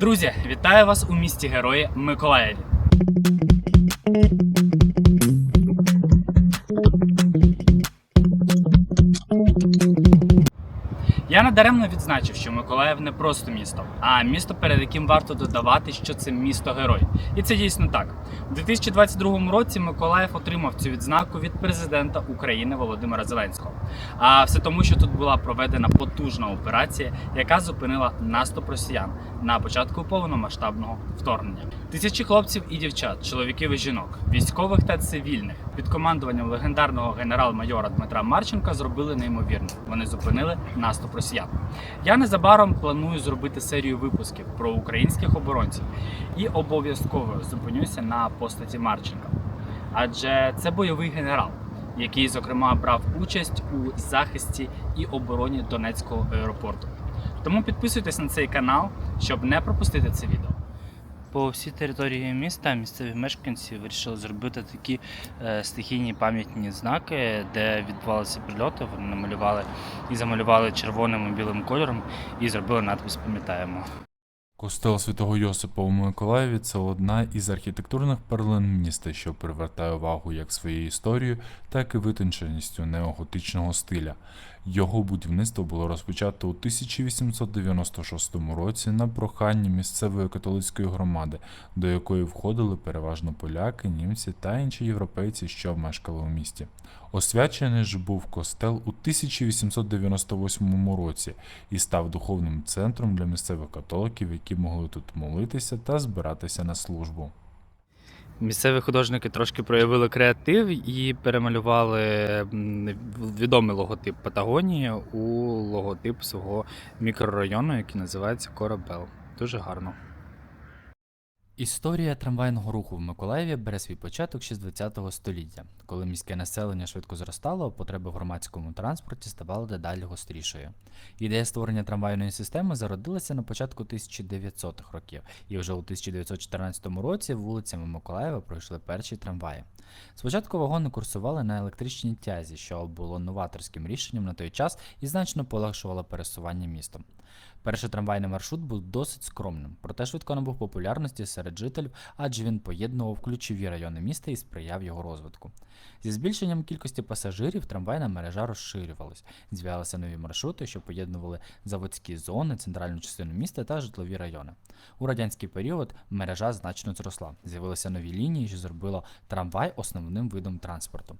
Друзі, вітаю вас у місті Герої Миколаєві. Я надаремно відзначив, що Миколаїв не просто місто, а місто, перед яким варто додавати, що це місто герой. І це дійсно так. У 2022 році Миколаїв отримав цю відзнаку від президента України Володимира Зеленського. А все тому, що тут була проведена потужна операція, яка зупинила наступ росіян на початку повномасштабного вторгнення. Тисячі хлопців і дівчат, чоловіків і жінок, військових та цивільних під командуванням легендарного генерал-майора Дмитра Марченка зробили неймовірне. Вони зупинили наступ росіян. Я незабаром планую зробити серію випусків про українських оборонців і обов'язково зупинюся на постаті Марченка, адже це бойовий генерал. Який, зокрема, брав участь у захисті і обороні Донецького аеропорту. Тому підписуйтесь на цей канал, щоб не пропустити це відео. По всій території міста місцеві мешканці вирішили зробити такі е, стихійні пам'ятні знаки, де відбувалися прильоти. Вони намалювали і замалювали червоним і білим кольором і зробили надпис Пам'ятаємо. Костел Святого Йосипа у Миколаєві це одна із архітектурних перлин міста, що привертає увагу як своєю історією, так і витонченістю неоготичного стиля. Його будівництво було розпочато у 1896 році на прохання місцевої католицької громади, до якої входили переважно поляки, німці та інші європейці, що мешкали у місті. Освячений ж був костел у 1898 році і став духовним центром для місцевих католиків, які могли тут молитися та збиратися на службу. Місцеві художники трошки проявили креатив і перемалювали відомий логотип Патагонії у логотип свого мікрорайону, який називається Корабел. Дуже гарно. Історія трамвайного руху в Миколаєві бере свій початок ще з 20 століття. Коли міське населення швидко зростало, потреба в громадському транспорті ставала дедалі гострішою. Ідея створення трамвайної системи зародилася на початку 1900-х років, і вже у 1914 році вулицями Миколаєва пройшли перші трамваї. Спочатку вагони курсували на електричній тязі, що було новаторським рішенням на той час і значно полегшувало пересування містом. Перший трамвайний маршрут був досить скромним, проте швидко набув популярності серед жителів, адже він поєднував ключові райони міста і сприяв його розвитку. Зі збільшенням кількості пасажирів трамвайна мережа розширювалась, з'являлися нові маршрути, що поєднували заводські зони, центральну частину міста та житлові райони. У радянський період мережа значно зросла. З'явилися нові лінії, що зробило трамвай основним видом транспорту.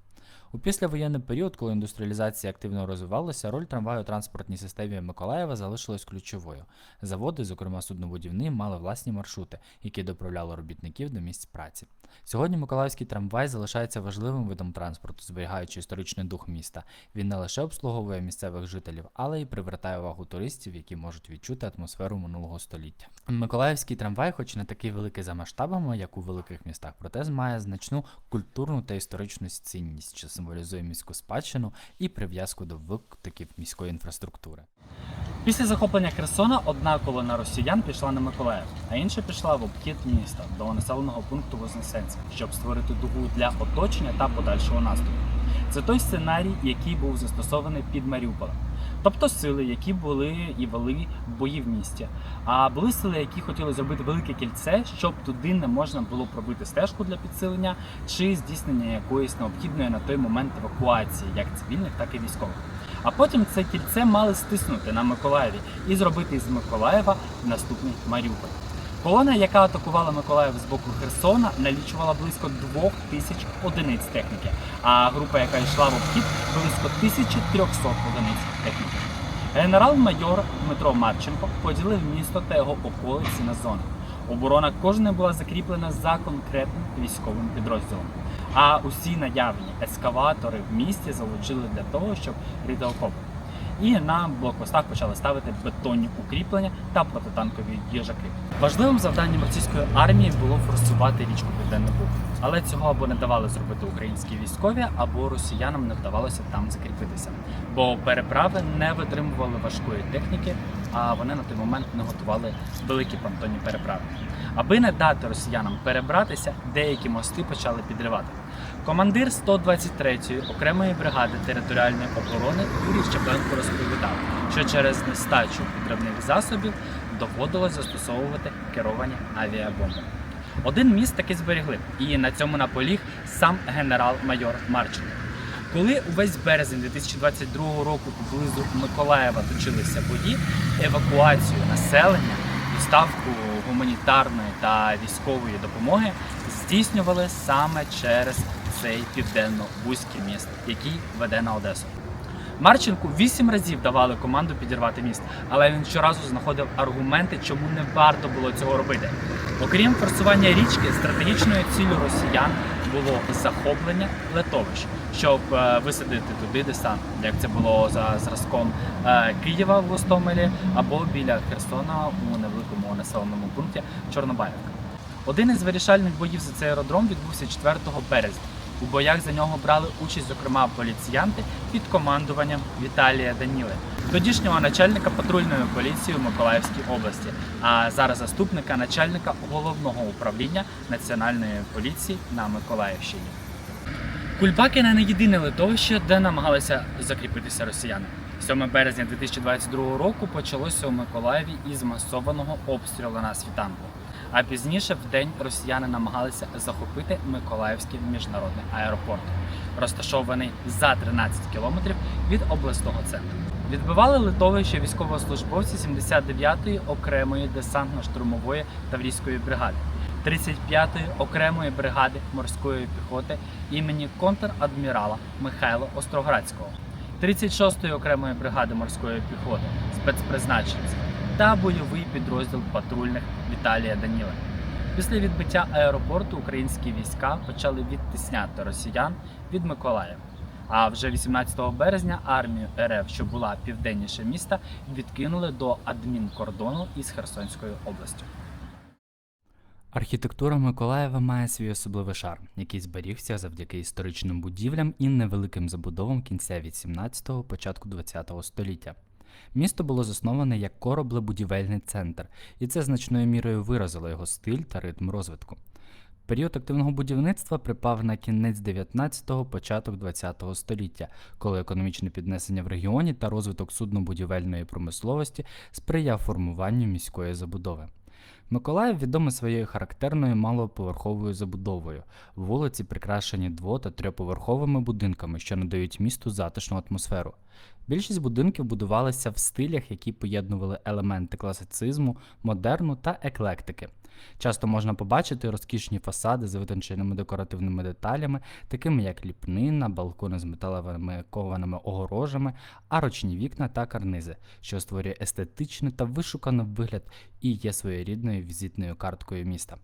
У післявоєнний період, коли індустріалізація активно розвивалася, роль трамваю у транспортній системі Миколаєва залишилась ключовою. Заводи, зокрема суднобудівні, мали власні маршрути, які доправляли робітників до місць праці. Сьогодні Миколаївський трамвай залишається важливим видом транспорту, зберігаючи історичний дух міста. Він не лише обслуговує місцевих жителів, але й привертає увагу туристів, які можуть відчути атмосферу минулого століття. Миколаївський трамвай, хоч не такий великий за масштабами, як у великих містах, проте має значну культурну та історичну цінність, що символізує міську спадщину і прив'язку до викликів міської інфраструктури. Після захоплення Херсона одна колона росіян пішла на Миколаїв, а інша пішла в обхід міста до населеного пункту Вознесенська, щоб створити дугу для оточення та подальшого наступу. Це той сценарій, який був застосований під Маріуполем. Тобто сили, які були і вели бої в місті. А були сили, які хотіли зробити велике кільце, щоб туди не можна було пробити стежку для підсилення чи здійснення якоїсь необхідної на той момент евакуації, як цивільних, так і військових. А потім це кільце мали стиснути на Миколаєві і зробити з Миколаєва наступний Маріуполь. Колона, яка атакувала Миколаїв з боку Херсона, налічувала близько двох тисяч одиниць техніки, а група, яка йшла в обхід, близько 1300 одиниць техніки. Генерал-майор Дмитро Марченко поділив місто та його околиці на зони. Оборона кожної була закріплена за конкретним військовим підрозділом. А усі наявні ескаватори в місті залучили для того, щоб рити окопи. І на блокпостах почали ставити бетонні укріплення та протитанкові їжаки. Важливим завданням російської армії було форсувати річку Південний Буг. Але цього або не давали зробити українські військові, або росіянам не вдавалося там закріпитися. Бо переправи не витримували важкої техніки, а вони на той момент не готували великі понтонні переправи. Аби не дати росіянам перебратися, деякі мости почали підривати. Командир 123-ї окремої бригади територіальної оборони Юрій Щепленко розповідав, що через нестачу підривних засобів доводилось застосовувати керовані авіабомби. Один міст таки зберегли, і на цьому наполіг сам генерал-майор Марченко. Коли увесь березень 2022 року поблизу Миколаєва точилися бої, евакуацію населення, доставку гуманітарної та військової допомоги здійснювали саме через цей південно-бузький міст, який веде на Одесу. Марченку вісім разів давали команду підірвати міст, але він щоразу знаходив аргументи, чому не варто було цього робити. Окрім форсування річки, стратегічною ціллю росіян було захоплення литовищ, щоб е, висадити туди десант, як це було за зразком е, Києва в Гостомелі або біля Херсона у невеликому населеному пункті Чорнобаївка. Один із вирішальних боїв за цей аеродром відбувся 4 березня. У боях за нього брали участь, зокрема, поліціянти під командуванням Віталія Даніли, тодішнього начальника патрульної поліції у Миколаївській області, а зараз заступника начальника головного управління національної поліції на Миколаївщині. Кульбакіна не єдине литовище, де намагалися закріпитися росіяни. 7 березня 2022 року почалося у Миколаєві із масованого обстрілу на світанку. А пізніше в день росіяни намагалися захопити Миколаївський міжнародний аеропорт, розташований за 13 кілометрів від обласного центру. Відбивали литовище військовослужбовці 79-ї окремої десантно-штурмової таврійської бригади, 35-ї окремої бригади морської піхоти імені контр-адмірала Михайла Остроградського, 36-ї окремої бригади морської піхоти спецпризначенців та бойовий підрозділ патрульних Віталія Даніла. Після відбиття аеропорту українські війська почали відтисняти росіян від Миколаєва. А вже 18 березня армію РФ, що була південніше міста, відкинули до адмінкордону із Херсонською областю. Архітектура Миколаєва має свій особливий шарм, який зберігся завдяки історичним будівлям і невеликим забудовам кінця 18-го, початку 20-го століття. Місто було засноване як кораблебудівельний центр, і це значною мірою виразило його стиль та ритм розвитку. Період активного будівництва припав на кінець 19-го, початок 20-го століття, коли економічне піднесення в регіоні та розвиток суднобудівельної промисловості сприяв формуванню міської забудови. Миколаїв відомий своєю характерною малоповерховою забудовою. Вулиці прикрашені дво- та трьохповерховими будинками, що надають місту затишну атмосферу. Більшість будинків будувалися в стилях, які поєднували елементи класицизму, модерну та еклектики. Часто можна побачити розкішні фасади з витонченими декоративними деталями, такими як ліпнина, балкони з металевими кованими огорожами, арочні вікна та карнизи, що створює естетичний та вишуканий вигляд і є своєрідною візитною карткою міста.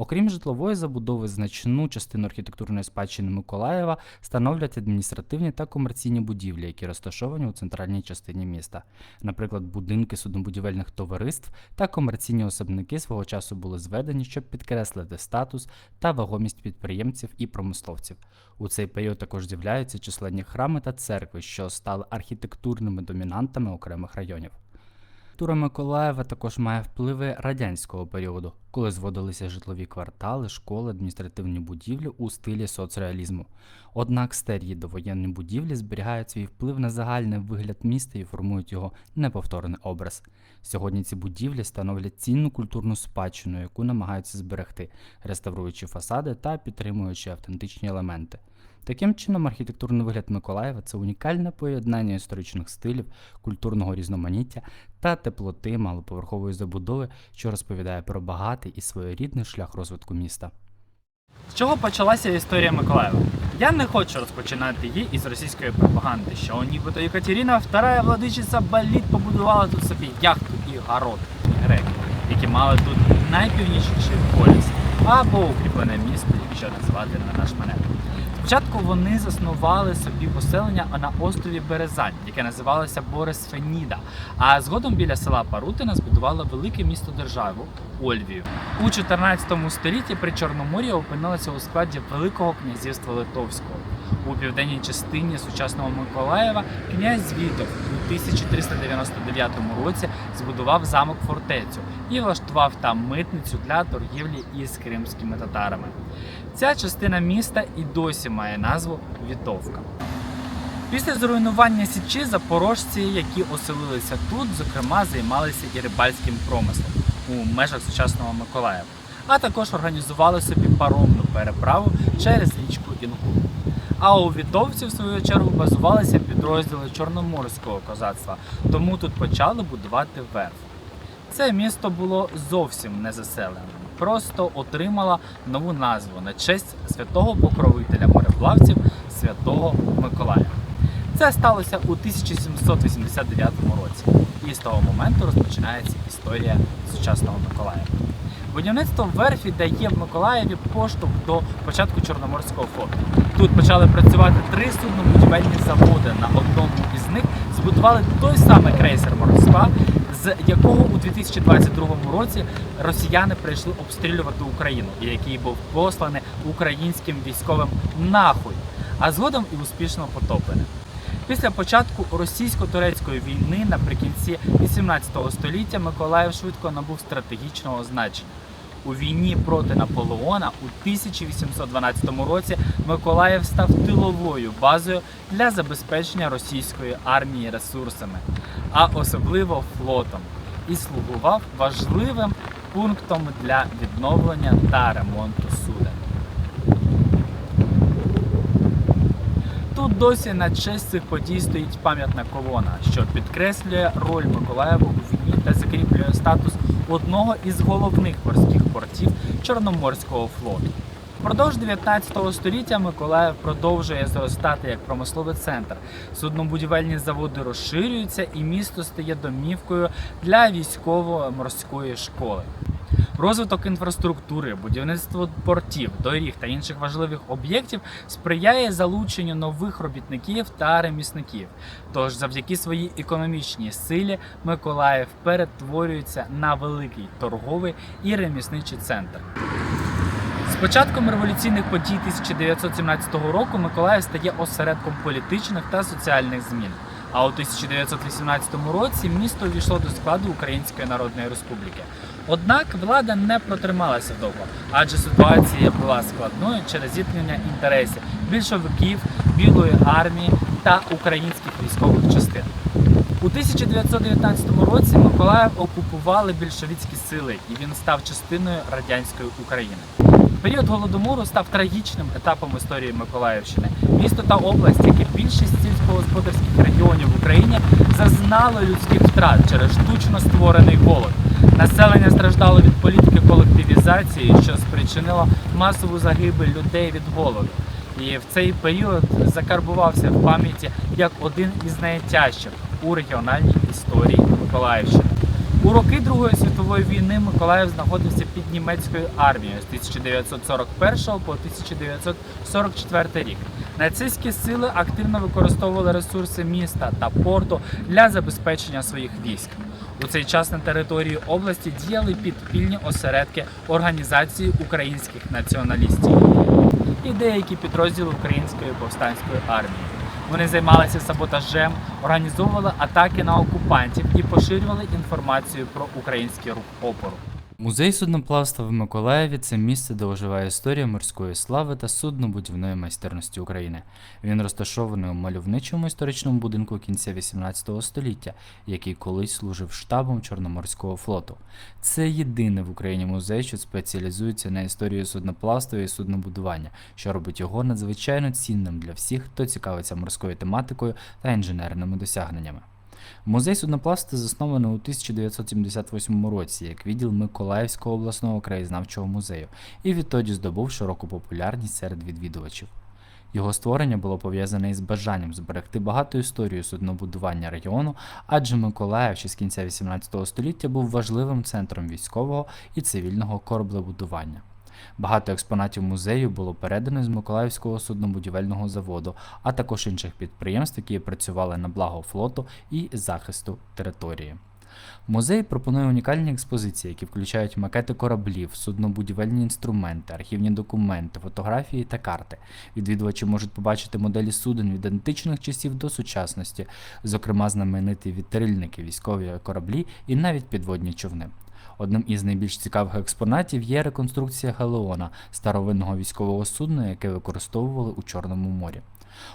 Окрім житлової забудови, значну частину архітектурної спадщини Миколаєва становлять адміністративні та комерційні будівлі, які розташовані у центральній частині міста. Наприклад, будинки суднобудівельних товариств та комерційні особники свого часу були зведені, щоб підкреслити статус та вагомість підприємців і промисловців. У цей період також з'являються численні храми та церкви, що стали архітектурними домінантами окремих районів. Архітектура Миколаєва також має впливи радянського періоду, коли зводилися житлові квартали, школи, адміністративні будівлі у стилі соцреалізму. Однак старі довоєнні будівлі зберігають свій вплив на загальний вигляд міста і формують його неповторний образ. Сьогодні ці будівлі становлять цінну культурну спадщину, яку намагаються зберегти, реставруючи фасади та підтримуючи автентичні елементи. Таким чином, архітектурний вигляд Миколаєва це унікальне поєднання історичних стилів, культурного різноманіття та теплоти малоповерхової забудови, що розповідає про багатий і своєрідний шлях розвитку міста. З чого почалася історія Миколаєва? Я не хочу розпочинати її із російської пропаганди, що нібито Екатерина вторая владичиця Баліт побудувала тут собі яхту і город греки, які мали тут найпівнічніший поліс або укріплене місто, якщо називати на наш манер. Спочатку вони заснували собі поселення на острові Березань, яке називалося Борис Феніда. А згодом біля села Парутина збудували велике місто державу Ольвію. У 14 столітті при Чорномор'ї опинилося у складі Великого князівства Литовського. У південній частині сучасного Миколаєва князь Вітов у 1399 році збудував замок фортецю і влаштував там митницю для торгівлі із кримськими татарами. Ця частина міста і досі має назву Вітовка. Після зруйнування Січі запорожці, які оселилися тут, зокрема, займалися і рибальським промислом у межах сучасного Миколаєва, а також організували собі паромну переправу через річку Інгул. А у Вітовці, в свою чергу, базувалися підрозділи Чорноморського козацтва, тому тут почали будувати верф. Це місто було зовсім не заселеним, просто отримало нову назву на честь святого покровителя мореплавців святого Миколая. Це сталося у 1789 році, і з того моменту розпочинається історія сучасного Миколаєва. Будівництво верфі дає в Миколаєві поштовх до початку Чорноморського флоту. Тут почали працювати три суднобудівельні заводи. На одному із них збудували той самий крейсер Москва, з якого у 2022 році росіяни прийшли обстрілювати Україну, і який був посланий українським військовим нахуй, а згодом і успішно потоплений. Після початку російсько-турецької війни наприкінці 18 століття Миколаїв швидко набув стратегічного значення. У війні проти Наполеона у 1812 році Миколаїв став тиловою базою для забезпечення російської армії ресурсами, а особливо флотом, і слугував важливим пунктом для відновлення та ремонту суден. Тут досі на честь цих подій стоїть пам'ятна колона, що підкреслює роль Миколаєва у війні та закріплює статус одного із головних морських портів Чорноморського флоту. Впродовж 19 століття Миколаїв продовжує зростати як промисловий центр. Суднобудівельні заводи розширюються, і місто стає домівкою для військово-морської школи. Розвиток інфраструктури, будівництво портів, доріг та інших важливих об'єктів сприяє залученню нових робітників та ремісників. Тож, завдяки своїй економічній силі, Миколаїв перетворюється на великий торговий і ремісничий центр. З початком революційних подій 1917 року Миколаїв стає осередком політичних та соціальних змін. А у 1918 році місто увійшло до складу Української Народної Республіки. Однак влада не протрималася довго, адже ситуація була складною через зіткнення інтересів більшовиків, білої армії та українських військових частин. У 1919 році Миколаїв окупували більшовицькі сили, і він став частиною радянської України. Період голодомору став трагічним етапом історії Миколаївщини. Місто та область, як і більшість сільськогосподарських регіонів в Україні, зазнало людських втрат через штучно створений голод. Населення страждало від політики колективізації, що спричинило масову загибель людей від голоду. І в цей період закарбувався в пам'яті як один із найтяжчих у регіональній історії Миколаївщини. У роки Другої світової війни Миколаїв знаходився під німецькою армією з 1941 по 1944 рік. Нацистські сили активно використовували ресурси міста та порту для забезпечення своїх військ. У цей час на території області діяли підпільні осередки організації українських націоналістів і деякі підрозділи Української повстанської армії. Вони займалися саботажем, організовували атаки на окупантів і поширювали інформацію про український рух опору. Музей судноплавства в Миколаєві це місце, де оживає історія морської слави та суднобудівної майстерності України. Він розташований у мальовничому історичному будинку кінця 18 століття, який колись служив штабом Чорноморського флоту. Це єдиний в Україні музей, що спеціалізується на історії судноплавства і суднобудування, що робить його надзвичайно цінним для всіх, хто цікавиться морською тематикою та інженерними досягненнями. Музей судноплавства заснований у 1978 році як відділ Миколаївського обласного краєзнавчого музею і відтоді здобув широку популярність серед відвідувачів. Його створення було пов'язане із бажанням зберегти багату історію суднобудування регіону, адже Миколаїв ще з кінця 18 століття був важливим центром військового і цивільного кораблебудування. Багато експонатів музею було передано з Миколаївського суднобудівельного заводу, а також інших підприємств, які працювали на благо флоту і захисту території. Музей пропонує унікальні експозиції, які включають макети кораблів, суднобудівельні інструменти, архівні документи, фотографії та карти. Відвідувачі можуть побачити моделі суден від античних часів до сучасності, зокрема знамениті вітрильники, військові кораблі і навіть підводні човни. Одним із найбільш цікавих експонатів є реконструкція Галеона, старовинного військового судна, яке використовували у Чорному морі.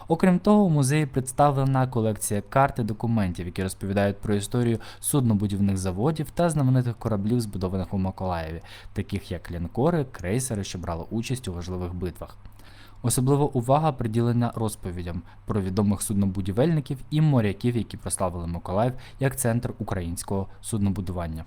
Окрім того, у музеї представлена колекція карт і документів, які розповідають про історію суднобудівних заводів та знаменитих кораблів, збудованих у Миколаєві, таких як лінкори, крейсери, що брали участь у важливих битвах. Особлива увага приділена розповідям про відомих суднобудівельників і моряків, які прославили Миколаїв як центр українського суднобудування.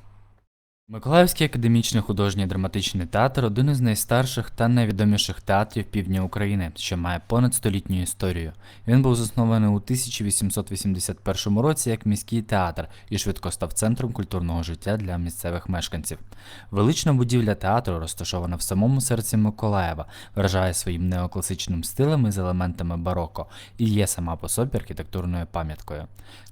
Миколаївський академічний художній драматичний театр один із найстарших та найвідоміших театрів півдня України, що має понад столітню історію. Він був заснований у 1881 році як міський театр і швидко став центром культурного життя для місцевих мешканців. Велична будівля театру, розташована в самому серці Миколаєва, вражає своїм неокласичним стилем і з елементами бароко і є сама по собі архітектурною пам'яткою.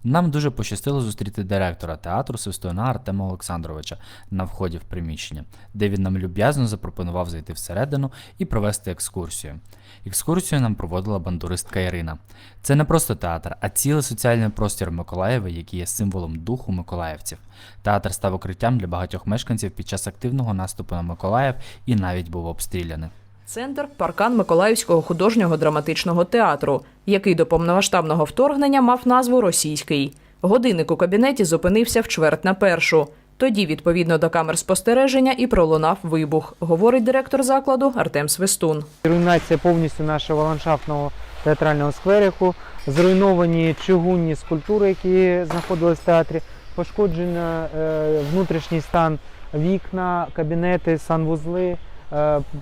Нам дуже пощастило зустріти директора театру Свистуна Артема Олександровича на вході в приміщення, де він нам люб'язно запропонував зайти всередину і провести екскурсію. Екскурсію нам проводила бандуристка Ірина. Це не просто театр, а цілий соціальний простір Миколаєва, який є символом духу миколаївців. Театр став укриттям для багатьох мешканців під час активного наступу на Миколаїв і навіть був обстріляний. Центр паркан Миколаївського художнього драматичного театру, який до повномасштабного вторгнення мав назву Російський. Годинник у кабінеті зупинився в чверть на першу. Тоді, відповідно до камер спостереження, і пролунав вибух, говорить директор закладу Артем Свистун. Руйнація повністю нашого ландшафтного театрального скверику, зруйновані чугунні скульптури, які знаходились в театрі, пошкоджено е, внутрішній стан вікна, кабінети, санвузли,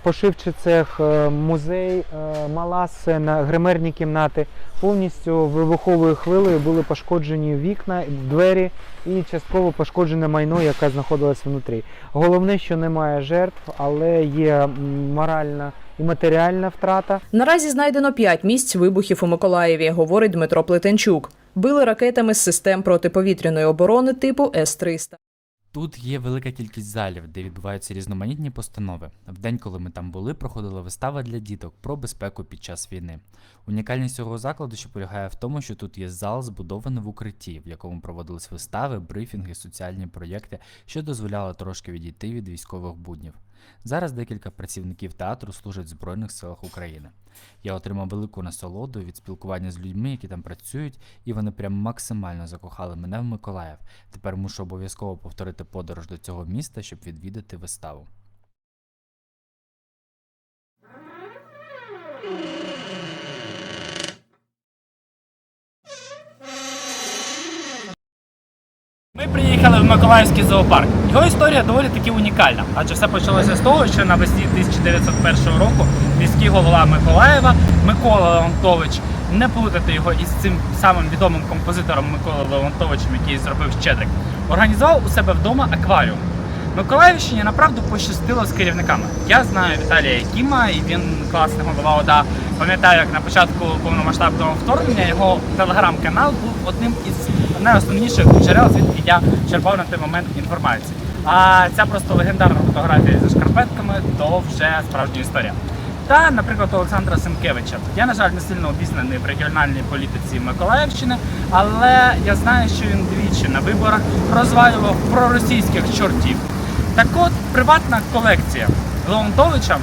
пошивчий цех, е, музей, е, мала гримерні кімнати. Повністю вибуховою хвилею були пошкоджені вікна, двері і частково пошкоджене майно, яке знаходилось внутрі. Головне, що немає жертв, але є моральна і матеріальна втрата. Наразі знайдено п'ять місць вибухів у Миколаєві, говорить Дмитро Плетенчук. Били ракетами з систем протиповітряної оборони типу С-300. Тут є велика кількість залів, де відбуваються різноманітні постанови. В день, коли ми там були, проходила вистава для діток про безпеку під час війни. Унікальність цього закладу ще полягає в тому, що тут є зал, збудований в укритті, в якому проводились вистави, брифінги, соціальні проєкти, що дозволяло трошки відійти від військових буднів. Зараз декілька працівників театру служать в Збройних силах України. Я отримав велику насолоду від спілкування з людьми, які там працюють, і вони прям максимально закохали мене в Миколаїв. Тепер мушу обов'язково повторити подорож до цього міста, щоб відвідати виставу. Ми приїхали в Миколаївський зоопарк. Його історія доволі таки унікальна, адже все почалося з того, що навесні 1901 року міський голова Миколаєва Микола Леонтович, не плутати його із цим самим відомим композитором Миколою Леонтовичем, який зробив Щедрик, організував у себе вдома акваріум. Миколаївщині направду пощастило з керівниками. Я знаю Віталія Якіма, і він класний голова ОДА. Пам'ятаю, як на початку повномасштабного вторгнення його телеграм-канал був одним із найосновніших джерел, звідки я черпав на той момент інформацію. А ця просто легендарна фотографія зі шкарпетками то вже справжня історія. Та, наприклад, Олександра Сенкевича. Я, на жаль, не сильно обізнаний в регіональній політиці Миколаївщини, але я знаю, що він двічі на виборах розвалював проросійських чортів. Так от, приватна колекція Леонтовича,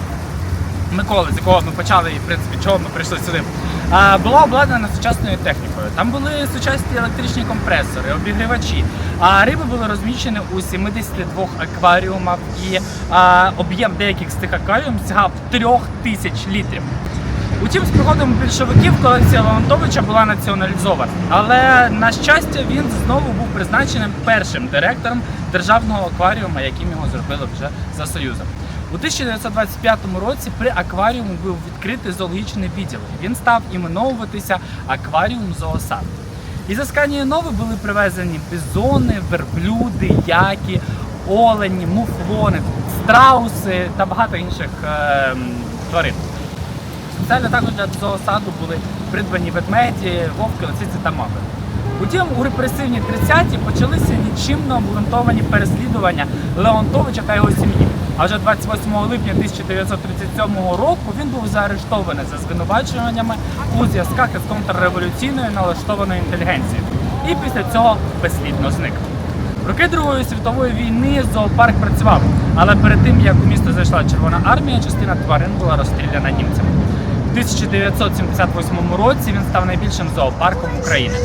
Миколи, з якого ми почали і в принципі чого ми прийшли сюди, була обладнана сучасною технікою. Там були сучасні електричні компресори, обігрівачі. А риби були розміщені у 72 акваріумах, і об'єм деяких з цих акваріумів сягав 3000 тисяч літрів. Утім, з приходом більшовиків колекція Леонтовича була націоналізована. Але на щастя, він знову був призначеним першим директором державного акваріума, яким його зробили вже за Союзом. У 1925 році при акваріумі був відкритий зоологічний відділ. Він став іменовуватися акваріум зоосад. Із Асканії Нови були привезені бізони, верблюди, яки, олені, муфлони, страуси та багато інших е, тварин. Спеціально також для зоосаду були придбані ведмеді, вовки, лисиці та мавпи. Утім, у репресивні 30-ті почалися нічимно обґрунтовані переслідування Леонтовича та його сім'ї. А вже 28 липня 1937 року він був заарештований за звинувачуваннями у зв'язках із контрреволюційною налаштованою інтелігенцією. І після цього безслідно зник. Роки Другої світової війни зоопарк працював, але перед тим як у місто зайшла Червона армія, частина тварин була розстріляна німцями. У 1978 році він став найбільшим зоопарком України.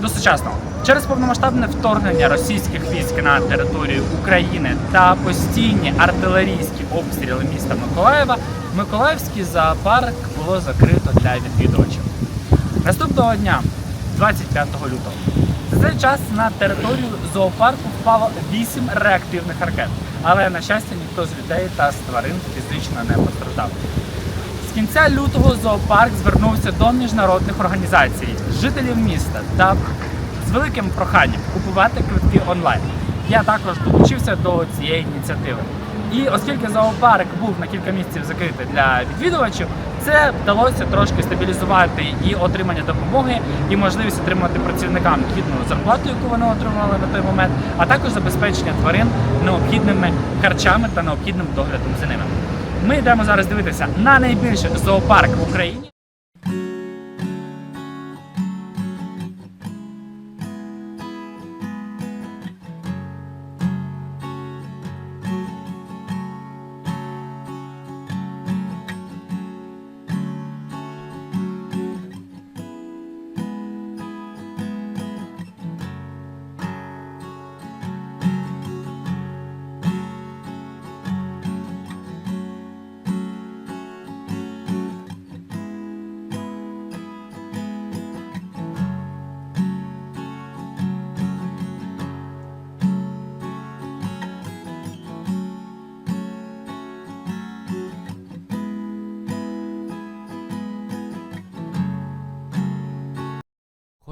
До сучасного. Через повномасштабне вторгнення російських військ на територію України та постійні артилерійські обстріли міста Миколаєва, Миколаївський зоопарк було закрито для відвідувачів. Наступного дня, 25 лютого, за цей час на територію зоопарку впало 8 реактивних ракет. Але, на щастя, ніхто з людей та з тварин фізично не постраждав. З кінця лютого зоопарк звернувся до міжнародних організацій, жителів міста та великим проханням купувати квитки онлайн. Я також долучився до цієї ініціативи. І оскільки зоопарк був на кілька місяців закритий для відвідувачів, це вдалося трошки стабілізувати і отримання допомоги, і можливість отримати працівникам гідну зарплату, яку вони отримали на той момент, а також забезпечення тварин необхідними харчами та необхідним доглядом за ними. Ми йдемо зараз дивитися на найбільший зоопарк в Україні.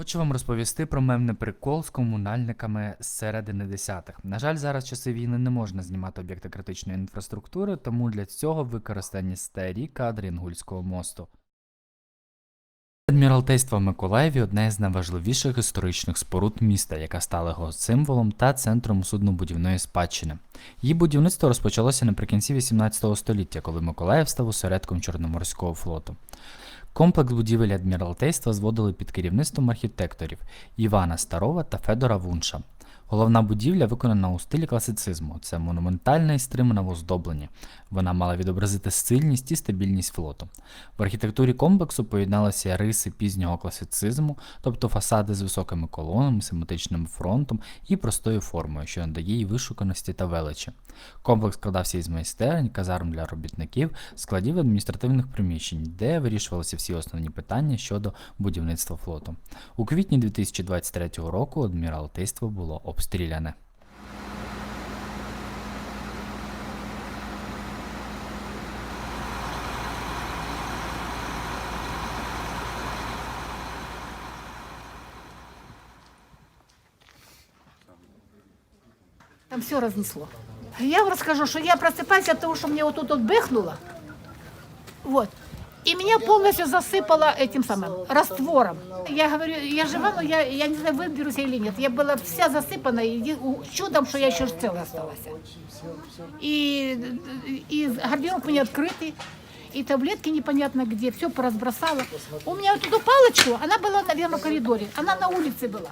Хочу вам розповісти про мемний прикол з комунальниками з середини десятих. На жаль, зараз часи війни не можна знімати об'єкти критичної інфраструктури, тому для цього використані старі кадри Інгульського мосту. Адміралтейство Миколаєві одне із найважливіших історичних споруд міста, яка стала його символом та центром суднобудівної спадщини. Її будівництво розпочалося наприкінці 18 століття, коли Миколаїв став осередком Чорноморського флоту. Комплекс будівель адміралтейства зводили під керівництвом архітекторів Івана Старова та Федора Вунша. Головна будівля виконана у стилі класицизму. Це монументальне і стримане оздоблення. Вона мала відобразити сильність і стабільність флоту. В архітектурі комплексу поєдналися риси пізнього класицизму, тобто фасади з високими колонами, симетричним фронтом і простою формою, що надає їй вишуканості та величі. Комплекс складався із майстерень, казарм для робітників, складів адміністративних приміщень, де вирішувалися всі основні питання щодо будівництва флоту. У квітні 2023 року адміралтейство було обстріляне. Там все разнесло. Я вам расскажу, что я просыпаюсь от того, что мне вот тут вот бэхнуло. Вот. И меня полностью засыпало этим самым раствором. Я говорю, я жива, но я, я не знаю, выберусь я или нет. Я была вся засыпана, и еди- у- чудом, что я еще целая осталась. И, и гардероб у меня открытый, и таблетки непонятно где, все поразбросала. У меня вот эту палочку, она была, наверное, в коридоре, она на улице была.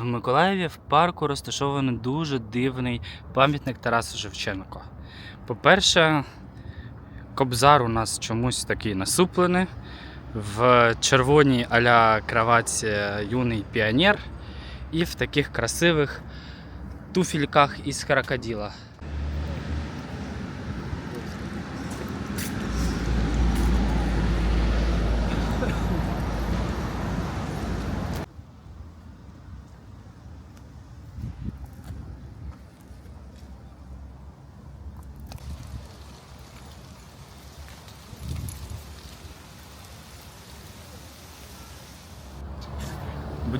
В Миколаєві в парку розташований дуже дивний пам'ятник Тарасу Шевченко. По-перше, кобзар у нас чомусь такий насуплений. В червоній а-ля кроватці юний піонер і в таких красивих туфельках із крокодила.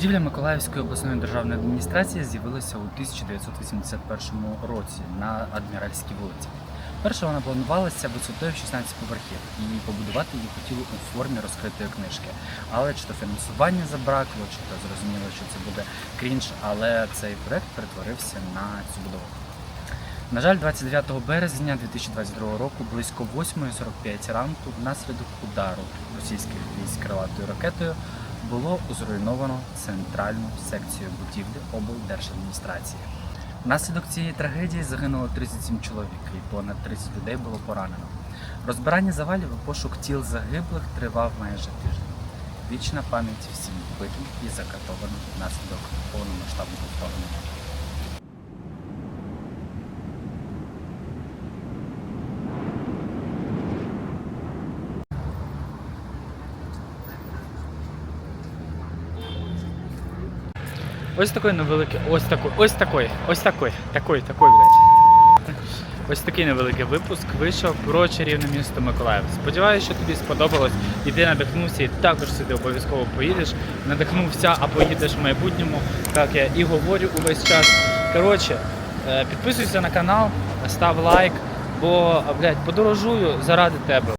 Будівля Миколаївської обласної державної адміністрації з'явилася у 1981 році на Адміральській вулиці. Перша вона планувалася висотою в 16 поверхів і побудувати її хотіли у формі розкритої книжки. Але чи то фінансування забракло, чи то зрозуміло, що це буде крінж, але цей проект перетворився на цю будову. На жаль, 29 березня 2022 року близько 8.45 ранку внаслідок удару російських військ крилатою ракетою було зруйновано центральну секцію будівлі облдержадміністрації. Внаслідок цієї трагедії загинуло 37 чоловік і понад 30 людей було поранено. Розбирання завалів і пошук тіл загиблих тривав майже тиждень. Вічна пам'ять всім вбитим і закатованим внаслідок повномасштабного вторгнення. Ось такий невеликий, ось такий, ось такий, ось такий, такий, такий, блядь. Ось такий невеликий випуск вийшов про чарівне місто Миколаїв. Сподіваюся, що тобі сподобалось, і ти надихнувся, і також сюди обов'язково поїдеш. Надихнувся, а поїдеш в майбутньому, як я і говорю увесь час. Коротше, е, підписуйся на канал, став лайк, бо, блядь, подорожую заради тебе.